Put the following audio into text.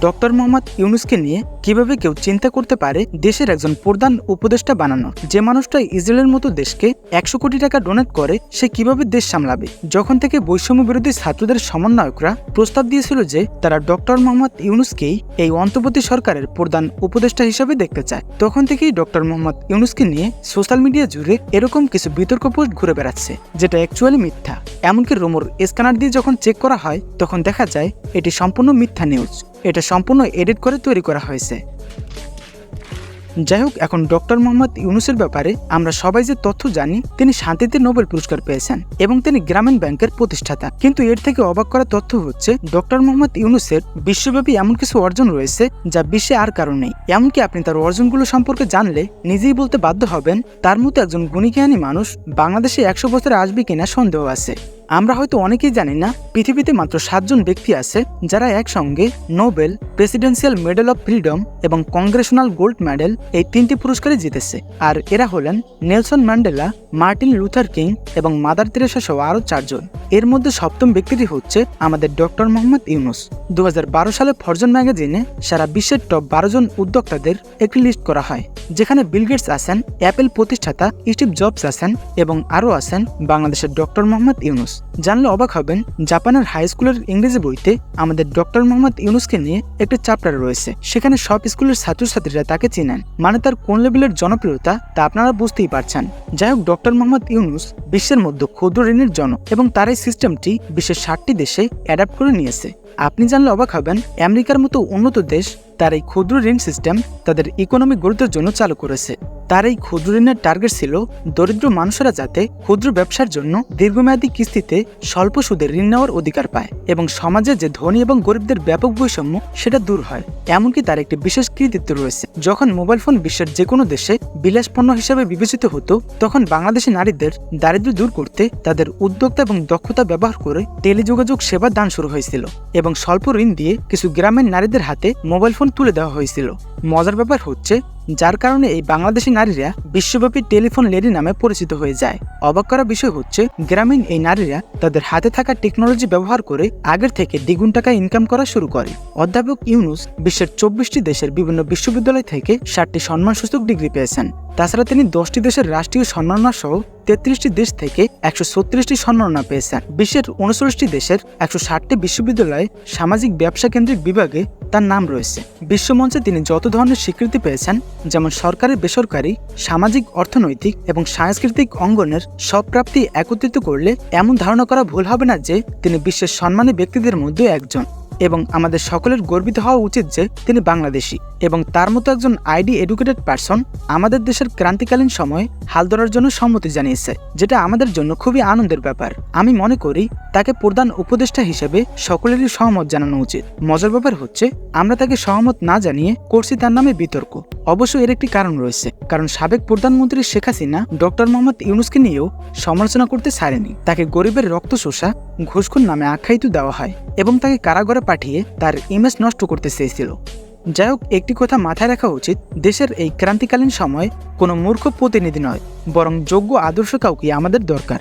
Doctor Mohammad ইউনুসকে নিয়ে কীভাবে কেউ চিন্তা করতে পারে দেশের একজন প্রধান উপদেষ্টা বানানো? যে মানুষটা ইসরায়েলের মতো দেশকে একশো কোটি টাকা ডোনেট করে, সে কীভাবে দেশ সামলাবে? যখন থেকে বৈষম্য বিরোধী ছাত্রদের সমন্বয়করা প্রস্তাব দিয়েছিল যে, তারা ডক্টর মোহাম্মদ ইউনুসকেই এই অন্তর্বর্তী সরকারের প্রধান উপদেষ্টা হিসেবে দেখতে চায়। তখন থেকেই ডক্টর মোহাম্মদ ইউনুসকে নিয়ে সোশ্যাল মিডিয়া জুড়ে এরকম কিছু বিতর্ক পোস্ট ঘুরে বেড়াচ্ছে, যেটা অ্যাকচুয়ালি মিথ্যা। এমনকি রোমোর স্ক্যানার দিয়ে যখন চেক করা হয়, তখন দেখা যায়, এটি সম্পূর্ণ মিথ্যা নিউজ এটা সম্পূর্ণ এডিট করে তৈরি করা হয়েছে। যাই হোক এখন ডক্টর মোহাম্মদ ইউনুসের ব্যাপারে আমরা সবাই যে তথ্য জানি, তিনি শান্তিতে নোবেল পুরস্কার পেয়েছেন এবং তিনি গ্রামীণ ব্যাংকের প্রতিষ্ঠাতা। কিন্তু এর থেকে অবাক করা তথ্য হচ্ছে, ডক্টর মোহাম্মদ ইউনুসের বিশ্বব্যাপী এমন কিছু অর্জন রয়েছে, যা বিশ্বে আর কারণ নেই। এমনকি আপনি তার অর্জনগুলো সম্পর্কে জানলে নিজেই বলতে বাধ্য হবেন, তার মতো একজন গুণীজ্ঞানী মানুষ বাংলাদেশে একশো বছরে আসবে কিনা সন্দেহ আছে। আমরা হয়তো অনেকেই জানি না, পৃথিবীতে মাত্র সাতজন ব্যক্তি আছে যারা একসঙ্গে Nobel, presidential medal of freedom এবং কংগ্রেশনাল গোল্ড মেডেল এই তিনটি পুরস্কারে জিতেছে। আর এরা হলেন Nelson Mandela, Martin Luther King এবং মাদার তেরেসা সহ আরও চারজন। এর মধ্যে সপ্তম ব্যক্তিটি হচ্ছে আমাদের ডক্টর মোহাম্মদ ইউনুস। দু হাজার বারো সালে ফরজন ম্যাগাজিনে সারা বিশ্বের টপ বারো জন উদ্যোক্তাদের একটি লিস্ট করা হয়, যেখানে বিল গেটস আছেন, অ্যাপেল প্রতিষ্ঠাতা স্টিভ জবস আছেন এবং আরও আছেন বাংলাদেশের ডক্টর মোহাম্মদ ইউনুস। জানলে অবাক হবেন, জাপানের হাই স্কুলের ইংরেজি বইতে আমাদের ডক্টর মোহাম্মদ ইউনুসকে নিয়ে একটি চ্যাপ্টার রয়েছে। সেখানে সব স্কুলের ছাত্রছাত্রীরা তাকে চিনেন। মানে তার কোন লেভেলের জনপ্রিয়তা তা আপনারা বুঝতেই পারছেন। যাই হোক, ডক্টর মোহাম্মদ ইউনুস বিশ্বের মধ্যে ক্ষুদ্র ঋণের জনক এবং তার এই সিস্টেমটি বিশ্বের ষাটটি দেশে অ্যাডাপ্ট করে নিয়েছে। আপনি জানলে অবাক হবেন, আমেরিকার মতো উন্নত দেশ তার এই ক্ষুদ্র ঋণ সিস্টেম তাদের ইকোনমিক গ্রোথের জন্য চালু করেছে। তার এই ক্ষুদ্র ঋণের টার্গেট ছিল দরিদ্র মানুষেরা যাতে ক্ষুদ্র ব্যবসার জন্য দীর্ঘমেয়াদী কিস্তিতে স্বল্প সুদে ঋণ নেওয়ার অধিকার পায় এবং সমাজে যে ধনী এবং গরিবদের ব্যাপক বৈষম্য সেটা দূর হয়, এমনকি তার একটি বিশেষ কৃতিত্ব রয়েছে। যখন মোবাইল ফোন বিশ্বের যে কোনো দেশে বিলাস পণ্য হিসেবে বিবেচিত হতো তখন বাংলাদেশি নারীদের দারিদ্র দূর করতে তাদের উদ্যোক্তা এবং দক্ষতা ব্যবহার করে টেলিযোগাযোগ সেবা দান শুরু হয়েছিল এবং স্বল্প ঋণ দিয়ে কিছু গ্রামের নারীদের হাতে মোবাইল ফোন তুলে দেওয়া হয়েছিল। মজার ব্যাপার হচ্ছে যার কারণে এই বাংলাদেশি নারীরা বিশ্বব্যাপী টেলিফোন লেডি নামে পরিচিত হয়ে যায়। অবাক করা বিষয় হচ্ছে, গ্রামীণ এই নারীরা তাদের হাতে থাকা টেকনোলজি ব্যবহার করে আগের থেকে দ্বিগুণ টাকা ইনকাম করা শুরু করে। অধ্যাপক ইউনুস বিশ্বের চব্বিশটি দেশের বিভিন্ন বিশ্ববিদ্যালয় থেকে ষাটটি সম্মানসূচক ডিগ্রি পেয়েছেন। তাছাড়া তিনি দশটি দেশের রাষ্ট্রীয় সম্মাননা সহ তেত্রিশটি দেশ থেকে একশো ছত্রিশটি সম্মাননা পেয়েছেন। বিশ্বের উনচল্লিশটি দেশের একশো ষাটটি বিশ্ববিদ্যালয়ে সামাজিক ব্যবসা কেন্দ্রিক বিভাগে তার নাম রয়েছে। বিশ্বমঞ্চে তিনি যত ধরনের স্বীকৃতি পেয়েছেন, যেমন সরকারি, বেসরকারি, সামাজিক, অর্থনৈতিক এবং সাংস্কৃতিক অঙ্গনের সব প্রাপ্তি একত্রিত করলে এমন ধারণা করা ভুল হবে না যে তিনি বিশ্বের সম্মানী ব্যক্তিদের মধ্যে একজন। এবং আমাদের সকলের গর্বিত হওয়া উচিত যে তিনি বাংলাদেশি এবং তার মতো একজন আইডি এডুকেটেড পার্সন আমাদের দেশের ক্রান্তিকালীন সময়ে হাল ধরার জন্য সম্মতি জানিয়েছে, যেটা আমাদের জন্য খুবই আনন্দের ব্যাপার। আমি মনে করি তাকে প্রধান উপদেষ্টা হিসেবে সকলেরই সহমত জানানো উচিত। মজার ব্যাপার হচ্ছে, আমরা তাকে সহমত না জানিয়ে করছি তার নামে বিতর্ক। অবশ্য এর একটি কারণ রয়েছে, কারণ সাবেক প্রধানমন্ত্রী শেখ হাসিনা, ডক্টর মোহাম্মদ ইউনুসকে নিয়েও সমালোচনা করতে ছাড়েনি। তাকে গরিবের রক্ত শোষা ঘুষখুন নামে আখ্যায়িত দেওয়া হয়। এবং তাকে কারাগারে পাঠিয়ে তার ইমেজ নষ্ট করতে চেয়েছিল। যাই হোক একটি কথা মাথায় রাখা উচিত, দেশের এই ক্রান্তিকালীন সময় কোনো মূর্খ প্রতিনিধি নয়, বরং যোগ্য আদর্শ কাউকে আমাদের দরকার।